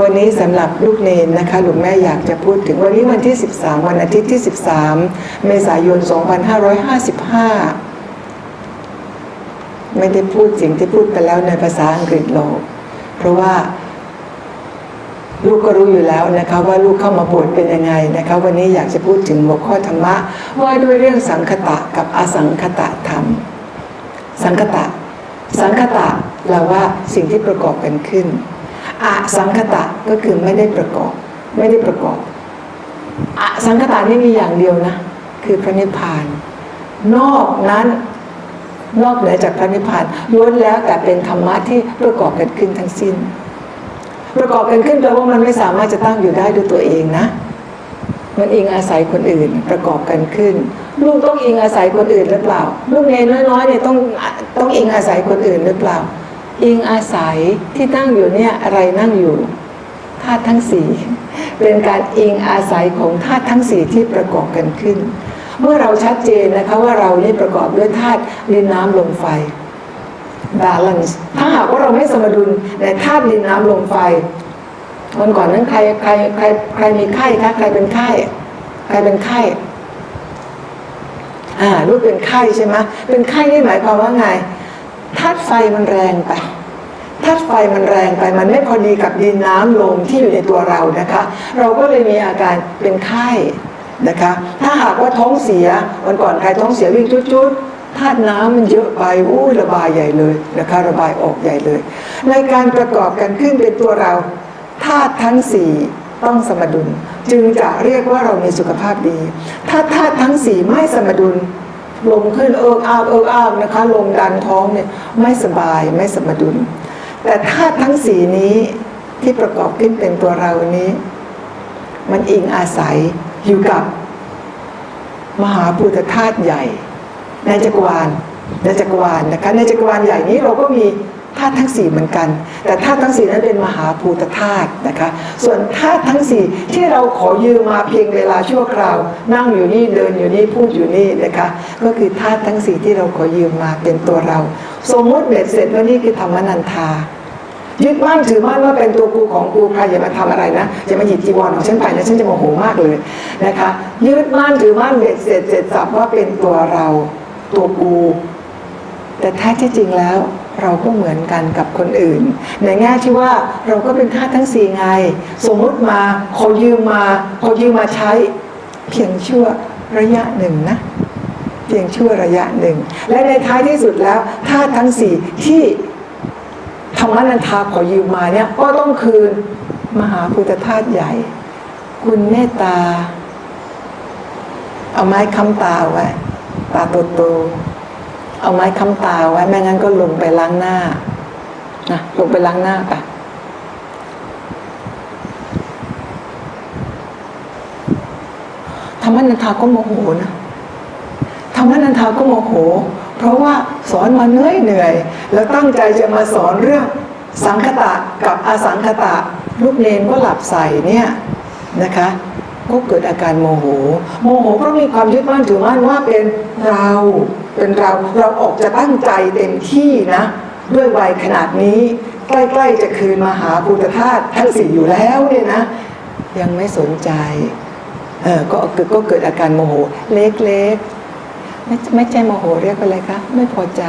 วันนี้สำหรับลูกเนนนะคะหลวงแม่อยากจะพูดถึงวันนี้วันที่ 13 วันอาทิตย์ที่ 13 เมษายน 2555 ไม่ได้พูดสิ่งที่พูดไปแล้วในภาษาอังกฤษหรอกเพราะว่าลูกก็รู้อยู่แล้วนะคะว่าลูกเข้ามาบวชเป็นยังไงนะคะวันนี้อยากจะพูดถึงหัวข้อธรรมะ ว่าด้วยเรื่องสังคตะกับอสังคตะธรรม สังคตะ สังคตะแปลว่าสิ่งที่ประกอบกันขึ้น อสังคตะก็คือไม่ได้ประกอบ ไม่ได้ประกอบอสังคตะนี่มีอย่างเดียวนะ คือพระนิพพาน นอกนั้นนอกเหนือจากพระนิพพานล้วนแล้วแต่เป็นธรรมะที่ประกอบกันขึ้นทั้งสิ้น ประกอบกันขึ้นแปลว่ามันไม่สามารถจะตั้งอยู่ได้ด้วยตัวเองนะ มันอิงอาศัยคนอื่นประกอบกันขึ้น ลูกต้องอิงอาศัยคนอื่นหรือเปล่า ลูกเนยน้อยๆเนี่ยต้องต้องอิงอาศัยคนอื่นหรือเปล่า อิงอาศัยที่ตั้งอยู่เนี่ยอะไรนั่งอยู่ธาตุทั้งสี่เป็นการอิงอาศัยของธาตุทั้งสี่ที่ประกอบกันขึ้น เมื่อเราชัดเจนนะคะว่าเรานี่ประกอบด้วยธาตุดินน้ำลมไฟ balance ถ้าหากว่าเราไม่สมดุลในธาตุดินน้ำลมไฟวันก่อนนั้นใครใครใครใครมีไข้คะใครเป็นไข้ใครเป็นไข้อ่าลูกเป็นไข้ใช่ไหมเป็นไข้นี่หมายความว่าไงธาตุไฟมันแรงไป ธาตุไฟมันแรงไปมันไม่พอดีกับดินน้ำลมที่อยู่ในตัวเรานะคะ เราก็เลยมีอาการเป็นไข้นะคะ ถ้าหากว่าท้องเสียวันก่อนใครท้องเสียวิ่งจุดๆธาตุน้ำมันเยอะไปอู้ระบายใหญ่เลยนะคะระบายออกใหญ่เลย ในการประกอบกันขึ้นเป็นตัวเราธาตุทั้งสี่ต้องสมดุล จึงจะเรียกว่าเรามีสุขภาพดี ถ้าธาตุทั้งสี่ไม่สมดุลลมขึ้นเอิกอาบเอิกอาบนะคะลมดันท้องเนี่ยไม่สบายไม่สมดุล แต่ธาตุทั้งสีนี้ที่ประกอบขึ้นเป็นตัวเรานี้ มันอิงอาศัยอยู่กับมหาพุทธธาตุใหญ่ ในจักรวาลในจักรวาลนะคะในจักรวาลใหญ่นี้เราก็มีธาตุทั้งสี่เหมือนกัน แต่ธาตุทั้งสี่นั้นเป็นมหาภูตธาตุนะคะ ส่วนธาตุทั้งสี่ที่เราขอยืมมาเพียงเวลาชั่วคราว นั่งอยู่นี่เดินอยู่นี่พูดอยู่นี่นะคะ ก็คือธาตุทั้งสี่ที่เราขอยืมมาเป็นตัวเรา สมมติเบ็ดเสร็จว่านี่คือธรรมนันทา ยึดมั่นถือมั่นว่าเป็นตัวกูของกูใครอย่ามาทำอะไรนะอย่ามาหยิบจีวรของฉันไปนะฉันจะโมโหมากเลยนะคะยึดมั่นถือมั่นเบ็ดเสร็จเสร็จสับว่าเป็นตัวเราตัวกู แต่แท้ที่จริงแล้วเราก็เหมือนกันกับคนอื่น ในแง่ที่ว่าเราก็เป็นธาทั้งสี่ไง สมมุติมาเขายืมมาเขายืมมาใช้เพียงชั่วระยะหนึ่งนะ เพียงชั่วระยะหนึ่ง และในท้ายที่สุดแล้วธาทั้งสี่ที่ ธรรมนันทาขอยืมมาเนี่ยก็ต้องคืนมหาพุทธธาตุใหญ่ คุณเมตตา เอาไม้ค้ำตาไว้ตาโตๆเอาไม้ค้ำตาไว้ไม่งั้นก็ลงไปล้างหน้านะลงไปล้างหน้าไปธรรมนันทาก็โมโหนะธรรมนันทาก็โมโห เพราะว่าสอนมาเหนื่อยเหนื่อย แล้วตั้งใจจะมาสอนเรื่องสังคตะกับอสังคตะ ลูกเนนก็หลับใส่เนี่ยนะคะก็เกิดอาการโมโห โมโหเพราะมีความยึดมั่นถือมั่นว่าเป็นเรา เป็นเรา เราออกจะตั้งใจเต็มที่นะ ด้วยวัยขนาดนี้ ใกล้ๆจะคืนมาหาพุทธทาสทั้งสี่อยู่แล้วเนี่ยนะ ยังไม่สนใจ เออก็เกิดก็เกิดอาการโมโห เล็กๆ ไม่ไม่ใช่โมโหเรียกว่าอะไรคะไม่พอใจ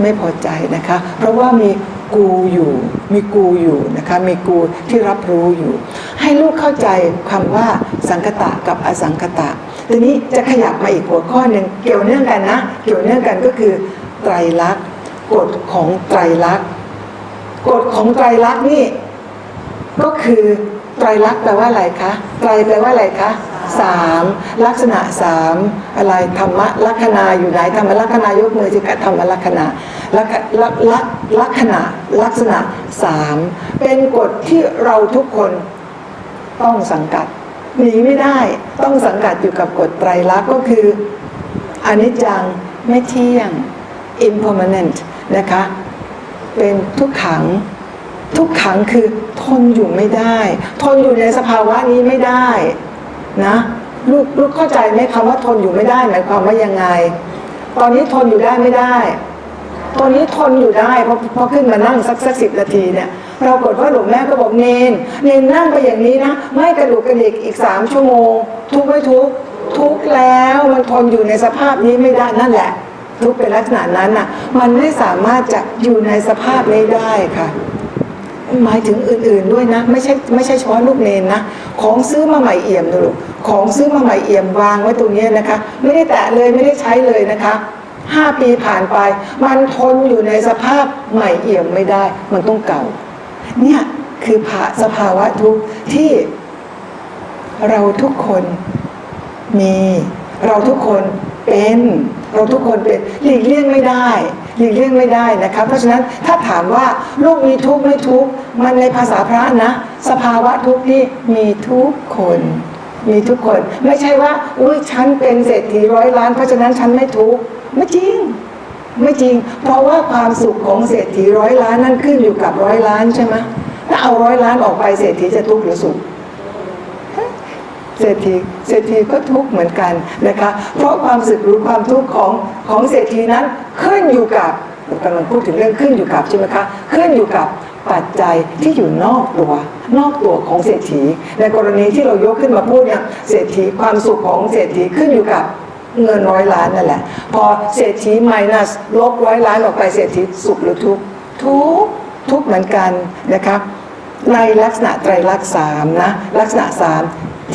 ไม่พอใจนะคะ เพราะว่ามีกูอยู่มีกูอยู่นะคะมีกูที่รับรู้อยู่ ให้ลูกเข้าใจคำว่าสังคตะกับอสังคตะทีนี้จะขยับมาอีกหัวข้อหนึ่งเกี่ยวเนื่องกันนะ เกี่ยวเนื่องกันก็คือไตรลักษณ์กฎของไตรลักษณ์กฎของไตรลักษณ์นี่ก็คือไตรลักษณ์แปลว่าอะไรคะไตรแปลว่าอะไรคะ สามลักษณะสามอะไรธรรมะลัคนาอยู่ไหนธรรมลัคนายกมือสิกะธรรมลัคนาลักลักลักลักษณะลักษณะสามเป็นกฎที่เราทุกคนต้องสังกัดหนีไม่ได้ต้องสังกัดอยู่กับกฎไตรลักษณ์ก็คืออนิจจังไม่เที่ยง impermanent นะคะ เป็นทุกขังทุกขังคือทนอยู่ไม่ได้ ทนอยู่ในสภาวะนี้ไม่ได้ นะลูกลูกเข้าใจไหมคำว่าทนอยู่ไม่ได้หมายความว่ายังไง ตอนนี้ทนอยู่ได้ไม่ได้ ตอนนี้ทนอยู่ได้เพราะพราะขึ้นมานั่งสักสักสิบนาทีเนี่ยปรากฏว่าหลวงแม่ก็บอกเนนเนนนั่งไปอย่างนี้นะไม่กระดูกกระดิกอีกสามชั่วโมง ทุกไม่ทุกทุกแล้วมันทนอยู่ในสภาพนี้ไม่ได้นั่นแหละ ทุกเป็นลักษณะนั้นน่ะ มันไม่สามารถจะอยู่ในสภาพนี้ได้ค่ะ หมายถึงอื่นๆด้วยนะ ไม่ใช่ไม่ใช่เฉพาะลูกเนนนะ ของซื้อมาใหม่เอี่ยมนะลูกของซื้อมาใหม่เอี่ยมวางไว้ตรงนี้นะคะ ไม่ได้แตะเลยไม่ได้ใช้เลยนะคะห้าปีผ่านไป มันทนอยู่ในสภาพใหม่เอี่ยมไม่ได้ มันต้องเก่า เนี่ยคือภาสภาวะทุกข์ที่เราทุกคนมี เราทุกคนเป็น เราทุกคนเป็นหลีกเลี่ยงไม่ได้ หลีกเลี่ยงไม่ได้นะคะเพราะฉะนั้นถ้าถามว่าลูกมีทุกข์ไม่ทุกข์มันในภาษาพระนะ สภาวะทุกข์นี่มีทุกคนมีทุกคนไม่ใช่ว่าอุ้ยฉันเป็นเศรษฐีร้อยล้าน เพราะฉะนั้นฉันไม่ทุกข์ไม่จริง ไม่จริง เพราะว่าความสุขของเศรษฐีร้อยล้านนั่นขึ้นอยู่กับร้อยล้านใช่ไหมถ้าเอาร้อยล้านออกไปเศรษฐีจะทุกข์หรือสุข เศรษฐีเศรษฐีก็ทุกข์เหมือนกันนะคะ เพราะความสึกรือความทุกข์ของของเศรษฐีนั้นขึ้นอยู่กับกำลังพูดถึงเรื่องขึ้นอยู่กับใช่ไหมคะขึ้นอยู่กับปัจจัยที่อยู่นอกตัวนอกตัวของเศรษฐี ในกรณีที่เรายกขึ้นมาพูดเนี่ยเศรษฐีความสุขของเศรษฐีขึ้นอยู่กับเงินร้อยล้านนั่นแหละ พอเศรษฐี minus ลบร้อยล้านออกไปเศรษฐีสุขหรือทุกข์ทุกทุกเหมือนกันนะคะในลักษณะไตรลักษณ์สามนะลักษณะสาม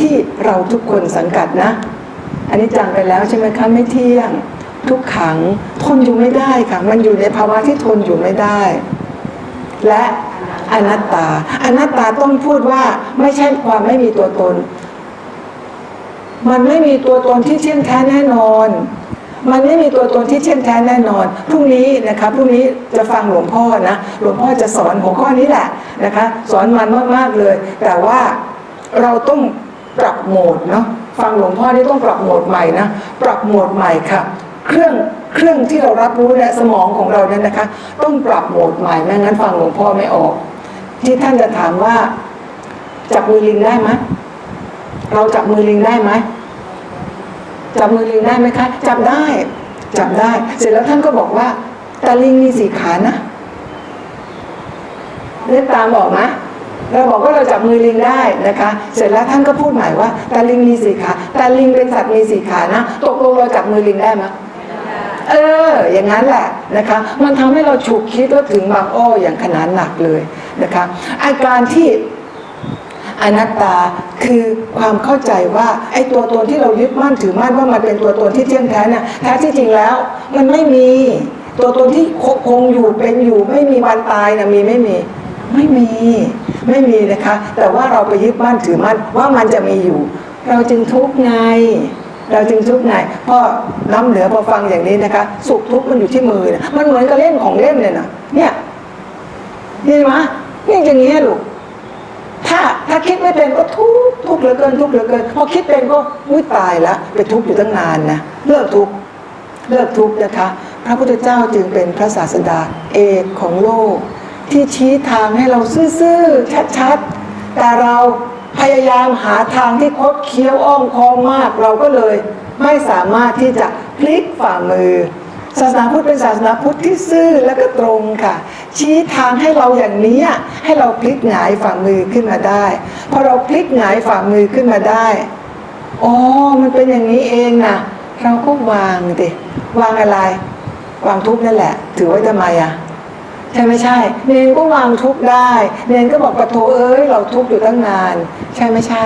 ที่เราทุกคนสังกัดนะ อันนี้จังไปแล้วใช่ไหมคะไม่เที่ยง ทุกขังทนอยู่ไม่ได้ค่ะ มันอยู่ในภาวะที่ทนอยู่ไม่ได้ และอนัตตา อนัตตาต้องพูดว่าไม่ใช่ความไม่มีตัวตน มันไม่มีตัวตนที่เที่ยงแท้แน่นอน มันไม่มีตัวตนที่เที่ยงแท้แน่นอนพรุ่งนี้นะคะพรุ่งนี้จะฟังหลวงพ่อนะหลวงพ่อจะสอนหัวข้อนี้แหละนะคะ สอนมันมากๆเลย แต่ว่าเราต้อง ปรับโหมดเนาะฟังหลวงพ่อนี่ต้องปรับโหมดใหม่นะปรับโหมดใหม่ค่ะ เครื่องเครื่องที่เรารับรู้เนี่ยสมองของเราเนี่ยนะคะ ต้องปรับโหมดใหม่ไม่งั้นฟังหลวงพ่อไม่ออก ที่ท่านจะถามว่าจับมือลิงได้ไหมเราจับมือลิงได้ไหมจับมือลิงได้ไหมคะ จับได้จับได้ เสร็จแล้วท่านก็บอกว่าแต่ลิงมีสี่ขานะเล่นตามบอกไหม เราบอกว่าเราจับมือลิงได้นะคะ เสร็จแล้วท่านก็พูดใหม่ว่าแต่ลิงมีสี่ขาแต่ลิงเป็นสัตว์มีสี่ขานะ ตกลงเราจับมือลิงได้ไหมเออ อย่างนั้นแหละนะคะ มันทำให้เราฉุกคิดว่าถึงบางอ้ออย่างขนาดหนักเลยนะคะอาการที่อนัตตาคือความเข้าใจว่าไอ้ตัวตนที่เรายึดมั่นถือมั่นว่ามันเป็นตัวตนที่เที่ยงแท้เนี่ยแท้ที่จริงแล้ว มันไม่มีตัวตนที่คงอยู่เป็นอยู่ไม่มีวันตายนะมีไม่มี ไม่มีไม่มีนะคะ แต่ว่าเราไปยึดมั่นถือมั่นว่ามันจะมีอยู่ เราจึงทุกข์ไงเราจึงทุกข์ไงเพราะน้ำเหนือพอฟังอย่างนี้นะคะ สุขทุกข์มันอยู่ที่มือนี่ยมันเหมือนกับเล่นของเล่นเลยนะเนี่ยนี่ไหมนี่อย่างนี้ลูกถ้าถ้าคิดไม่เป็นก็ทุกข์ทุกข์เหลือเกินทุกข์เหลือเกินพอคิดเป็นก็อุ้ยตายล้วไปทุกข์อยู่ตั้งนานนะเลิกทุกข์เลิกทุกข์นะคะ พระพุทธเจ้าจึงเป็นพระศาสดาเอกของโลก ที่ชี้ทางให้เราซื่อๆชัดๆ แต่เราพยายามหาทางที่คดเคี้ยวอ้อมค้อมมาก เราก็เลยไม่สามารถที่จะพลิกฝ่ามือ ศาสนาพุทธเป็นศาสนาพุทธที่ซื่อและก็ตรงค่ะ ชี้ทางให้เราอย่างนี้ให้เราพลิกหงายฝ่ามือขึ้นมาได้พอเราพลิกหงายฝ่ามือขึ้นมาได้อ๋อมันเป็นอย่างนี้เองนะเราก็วางดิวางอะไร วางทุกนั่นแหละ ถือไว้ทำไมอะ ใช่ไม่ใช่ เนนก็วางทุกข์ได้ เนนก็บอกปะโถเอ้ยเราทุกข์อยู่ตั้งนาน ใช่ไม่ใช่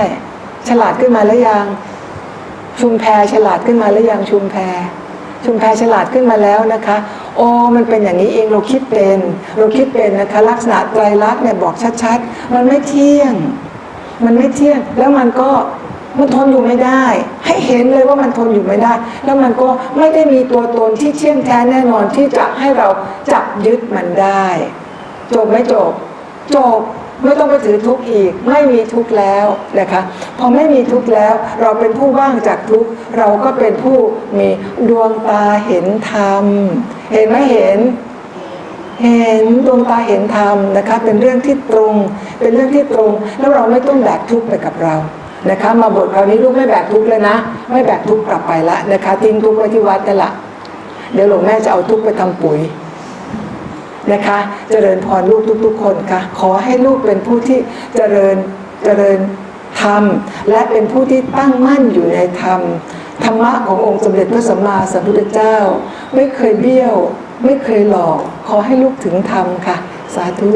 ฉลาดขึ้นมาแล้วยัง ชุมแพฉลาดขึ้นมาแล้วยังชุมแพ ชุมแพฉลาดขึ้นมาแล้วนะคะโอ้มันเป็นอย่างนี้เองเราคิดเป็นเราคิดเป็นนะคะลักษณะไตรลักษณ์เนี่ยบอกชัดๆ มันไม่เที่ยง มันไม่เที่ยงแล้วมันก็ มันทนอยู่ไม่ได้ ให้เห็นเลยว่ามันทนอยู่ไม่ได้ แล้วมันก็ไม่ได้มีตัวตนที่เที่ยงแท้แน่นอนที่จะให้เราจับยึดมันได้ จบไม่จบ จบไม่ต้องไปถือทุกข์อีก ไม่มีทุกข์แล้วนะคะพอไม่มีทุกข์แล้ว เราเป็นผู้ว่างจากทุกข์เราก็เป็นผู้มีดวงตาเห็นธรรม เห็นไหมเห็น เห็นดวงตาเห็นธรรมนะคะ เป็นเรื่องที่ตรง เป็นเรื่องที่ตรง แล้วเราไม่ต้องแบกทุกข์ไปกับเรา นะคะมาบทคราวนี้ลูกไม่แบกทุกข์เลยนะ ไม่แบกทุกข์กลับไปละนะคะทิ้งทุกข์ไว้ที่วัดนั่แหละเดี๋ยวหลวงแม่จะเอาทุกข์ไปทำปุ๋ยนะคะ เจริญพรลูกทุก ๆ คนค่ะขอให้ลูกเป็นผู้ที่เจริญเจริญธรรม และเป็นผู้ที่ตั้งมั่นอยู่ในธรรมธรรมะขององค์สมเด็จพระสัมมาสัมพุทธเจ้า ไม่เคยเบี้ยว ไม่เคยหลอก ขอให้ลูกถึงธรรมค่ะ สาธุ